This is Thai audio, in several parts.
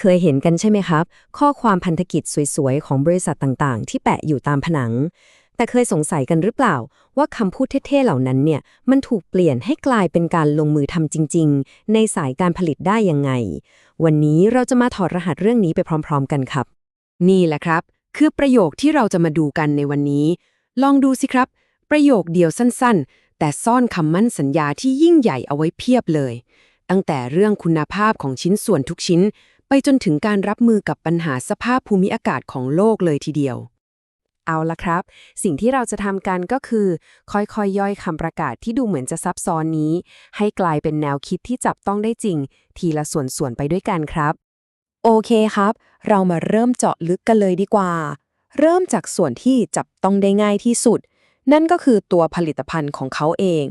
เคยเห็นกันใช่ไหมครับ ข้อความพันธกิจสวยๆ ของบริษัทต่างๆ ที่แปะอยู่ตามผนัง แต่เคยสงสัยกันหรือเปล่า ว่าคำพูดเท่ๆเหล่านั้นเนี่ยมันถูกเปลี่ยนให้กลายเป็นการลงมือทำจริง ๆ ในสายการผลิตได้ยังไง วันนี้เราจะมาถอดรหัสเรื่องนี้ไปพร้อม ๆ กันครับ นี่แหละครับ คือประโยคที่เราจะมาดูกันในวันนี้ ลองดูสิครับ ประโยคเดียวสั้นๆ แต่ซ่อนคำมั่นสัญญาที่ยิ่งใหญ่เอาไว้เพียบเลย ตั้งแต่เรื่องคุณภาพของชิ้นส่วนทุกชิ้น ไปจนถึงการรับมือกับปัญหาสภาพภูมิอากาศของโลกเลยทีเดียว เอาละครับ สิ่งที่เราจะทำกันก็คือ ค่อยๆยย่อยคำประกาศที่ดูเหมือนจะซับซ้อนนี้ ให้กลายเป็นแนวคิดที่จับต้องได้จริง ทีละส่วนๆไปด้วยกันครับ โอเคครับ เรามาเริ่มเจาะลึกกันเลยดีกว่า เริ่มจากส่วนที่จับต้องได้ง่ายที่สุด นั่นก็คือตัวผลิตภัณฑ์ของเขาเอง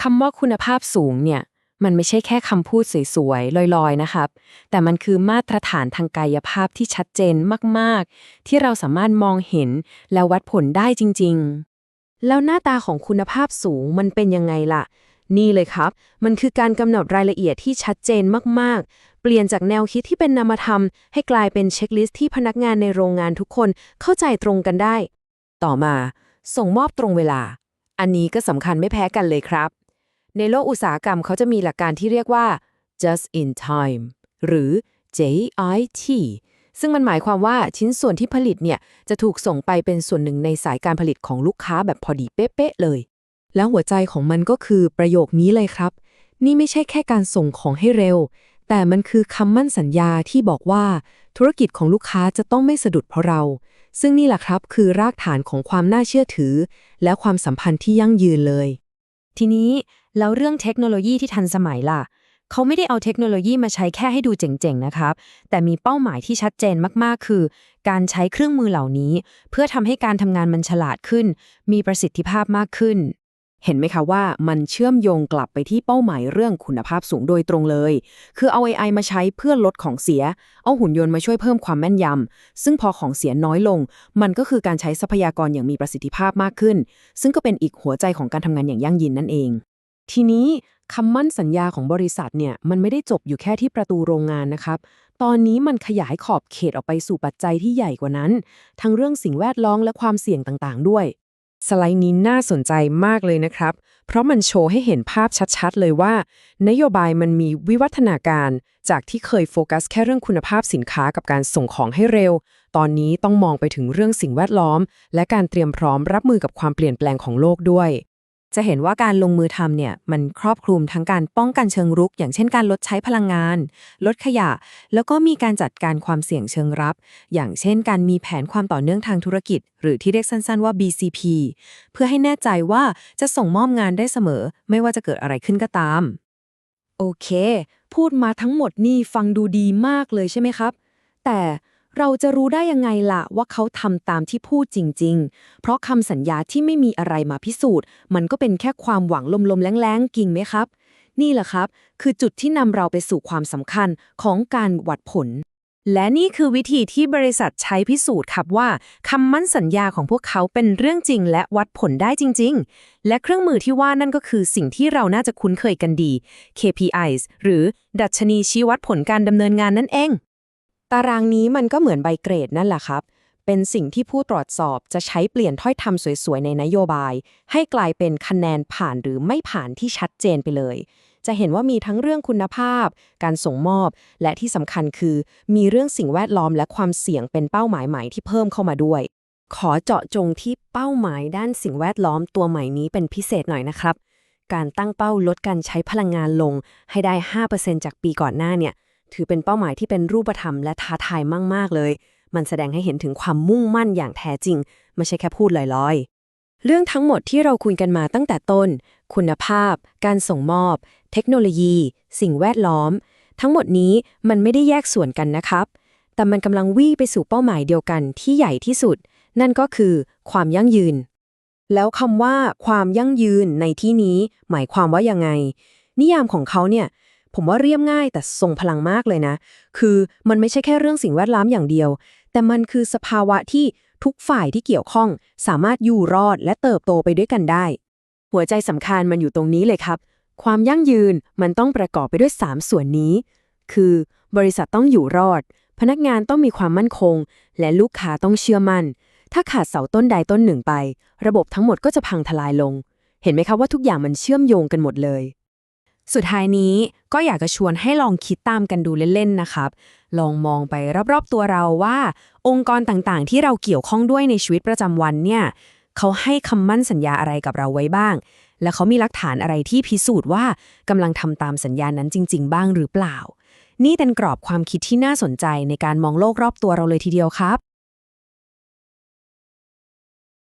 คำว่าคุณภาพสูงเนี่ย มันไม่ใช่แค่คำพูดสวยๆลอยๆนะครับ แต่มันคือมาตรฐานทางกายภาพที่ชัดเจนมากๆ ที่เราสามารถมองเห็นและวัดผลได้จริงๆ แล้วหน้าตาของคุณภาพสูงมันเป็นยังไงล่ะ นี่เลยครับ มันคือการกำหนดรายละเอียดที่ชัดเจนมากๆ เปลี่ยนจากแนวคิดที่เป็นนามธรรม ให้กลายเป็นเช็คลิสต์ที่พนักงานในโรงงานทุกคนเข้าใจตรงกันได้ ต่อมา ส่งมอบตรงเวลา อันนี้ก็สำคัญไม่แพ้กันเลยครับ ในโลกอุตสาหกรรมเขาจะมีหลักการที่เรียกว่า just in time หรือ JIT ซึ่งมันหมายความว่าชิ้นส่วนที่ผลิตเนี่ยจะถูกส่งไปเป็นส่วนหนึ่งในสายการผลิตของลูกค้าแบบพอดีเป๊ะๆเลย แล้วหัวใจของมันก็คือประโยคนี้เลยครับ นี่ไม่ใช่แค่การส่งของให้เร็ว แต่มันคือคำมั่นสัญญาที่บอกว่าธุรกิจของลูกค้าจะต้องไม่สะดุดเพราะเรา ซึ่งนี่แหละครับคือรากฐานของความน่าเชื่อถือ และความสัมพันธ์ที่ยั่งยืนเลย ทีนี้แล้วเรื่องเทคโนโลยีที่ทันสมัยล่ะ เขาไม่ได้เอาเทคโนโลยีมาใช้แค่ให้ดูเจ๋งๆนะครับ แต่มีเป้าหมายที่ชัดเจนมากๆ คือ การใช้เครื่องมือเหล่านี้ เพื่อทำให้การทำงานมันฉลาดขึ้น มีประสิทธิภาพมากขึ้น เห็นไหมคะว่ามันเชื่อมโยงกลับไปที่เป้าหมายเรื่องคุณภาพสูงโดยตรงเลย คือเอา AI มาใช้เพื่อลดของเสีย เอาหุ่นยนต์มาช่วยเพิ่มความแม่นยำ ซึ่งพอของเสียน้อยลง มันก็คือการใช้ทรัพยากรอย่างมีประสิทธิภาพมากขึ้น ซึ่งก็เป็นอีกหัวใจของการทำงานอย่างยั่งยืนนั่นเอง ทีนี้คำมั่นสัญญาของบริษัทเนี่ยมันไม่ได้จบอยู่แค่ที่ประตูโรงงานนะครับ ตอนนี้มันขยายขอบเขตออกไปสู่ปัจจัยที่ใหญ่กว่านั้น ทั้งเรื่องสิ่งแวดล้อมและความเสี่ยงต่างๆ ด้วย สไลด์นี้น่าสนใจมากเลยนะครับ เพราะมันโชว์ให้เห็นภาพชัดๆ เลยว่า นโยบายมันมีวิวัฒนาการ จากที่เคยโฟกัสแค่เรื่องคุณภาพสินค้ากับการส่งของให้เร็ว ตอนนี้ต้องมองไปถึงเรื่องสิ่งแวดล้อม และการเตรียมพร้อมรับมือกับความเปลี่ยนแปลงของโลกด้วย จะเห็นว่าการลงมือทำเนี่ยมันครอบคลุมทั้งการป้องกันเชิงรุก อย่างเช่นการลดใช้พลังงาน ลดขยะ แล้วก็มีการจัดการความเสี่ยงเชิงรับ อย่างเช่น การมีแผนความต่อเนื่องทางธุรกิจ หรือที่เรียกสั้นๆว่า BCP เพื่อให้แน่ใจว่าจะส่งมอบงานได้เสมอ ไม่ว่าจะเกิดอะไรขึ้นก็ตาม โอเค พูดมาทั้งหมดนี่ฟังดูดีมากเลยใช่ไหมครับ แต่ เราจะรู้ได้ยังไงล่ะว่าเขาทำตามที่พูดจริง ๆ เพราะคำสัญญาที่ไม่มีอะไรมาพิสูจน์ มันก็เป็นแค่ความหวังลมๆแรงๆกิ่งไหมครับ นี่แหละครับ คือจุดที่นำเราไปสู่ความสำคัญของการวัดผล และนี่คือวิธีที่บริษัทใช้พิสูจน์ครับว่าคำมั่นสัญญาของพวกเขาเป็นเรื่องจริง และวัดผลได้จริง ๆ และเครื่องมือที่ว่านั่นก็คือสิ่งที่เราน่าจะคุ้นเคยกันดี KPIs หรือดัชนีชี้วัดผลการดำเนินงานนั่นเอง ตารางนี้มันก็เหมือนใบเกรดนั่นแหละครับ เป็นสิ่งที่ผู้ตรวจสอบจะใช้เปลี่ยนถ้อยคำสวยๆ ในนโยบาย ให้กลายเป็นคะแนนผ่านหรือไม่ผ่านที่ชัดเจนไปเลย จะเห็นว่ามีทั้งเรื่องคุณภาพ การส่งมอบ และที่สำคัญคือ มีเรื่องสิ่งแวดล้อมและความเสี่ยงเป็นเป้าหมายใหม่ที่เพิ่มเข้ามาด้วย ขอเจาะจงที่เป้าหมายด้านสิ่งแวดล้อมตัวใหม่นี้เป็นพิเศษหน่อยนะครับ การตั้งเป้าลดการใช้พลังงานลง ให้ได้ 5%จากปีก่อนหน้าเนี่ย ถือเป็นเป้าหมายที่เป็นรูปธรรมและท้าทายมากๆเลย มันแสดงให้เห็นถึงความมุ่งมั่นอย่างแท้จริง ไม่ใช่แค่พูดลอยๆเรื่องทั้งหมดที่เราคุยกันมาตั้งแต่ต้น คุณภาพ การส่งมอบ เทคโนโลยี สิ่งแวดล้อม ทั้งหมดนี้มันไม่ได้แยกส่วนกันนะครับ แต่มันกำลังวิ่งไปสู่เป้าหมายเดียวกันที่ใหญ่ที่สุด นั่นก็คือความยั่งยืน แล้วคำว่าความยั่งยืนในที่นี้ หมายความว่ายังไง นิยามของเขาเนี่ย ผมว่าเรียบง่ายแต่ทรงพลังมากเลยนะ คือมันไม่ใช่แค่เรื่องสิ่งแวดล้อมอย่างเดียว แต่มันคือสภาวะที่ทุกฝ่ายที่เกี่ยวข้องสามารถอยู่รอดและเติบโตไปด้วยกันได้ หัวใจสำคัญมันอยู่ตรงนี้เลยครับ ความยั่งยืนมันต้องประกอบไปด้วย 3 ส่วนนี้ คือบริษัทต้องอยู่รอด พนักงานต้องมีความมั่นคง และลูกค้าต้องเชื่อมั่น ถ้าขาดเสาต้นใดต้นหนึ่งไป ระบบทั้งหมดก็จะพังทลายลง เห็นไหมคะว่าทุกอย่างมันเชื่อมโยงกันหมดเลย สุดท้ายนี้ก็อยากจะชวนให้ลองคิดตามกันดูเล่นๆนะครับ ลองมองไปรอบๆตัวเราว่า องค์กรต่างๆ ที่เราเกี่ยวข้องด้วยในชีวิตประจำวันเนี่ยเขาให้คำมั่นสัญญาอะไรกับเราไว้บ้าง และเขามีหลักฐานอะไรที่พิสูจน์ว่ากำลังทำตามสัญญานั้นจริง ๆ บ้างหรือเปล่า นี่เป็นกรอบความคิดที่น่าสนใจในการมองโลกรอบตัวเราเลยทีเดียวครับ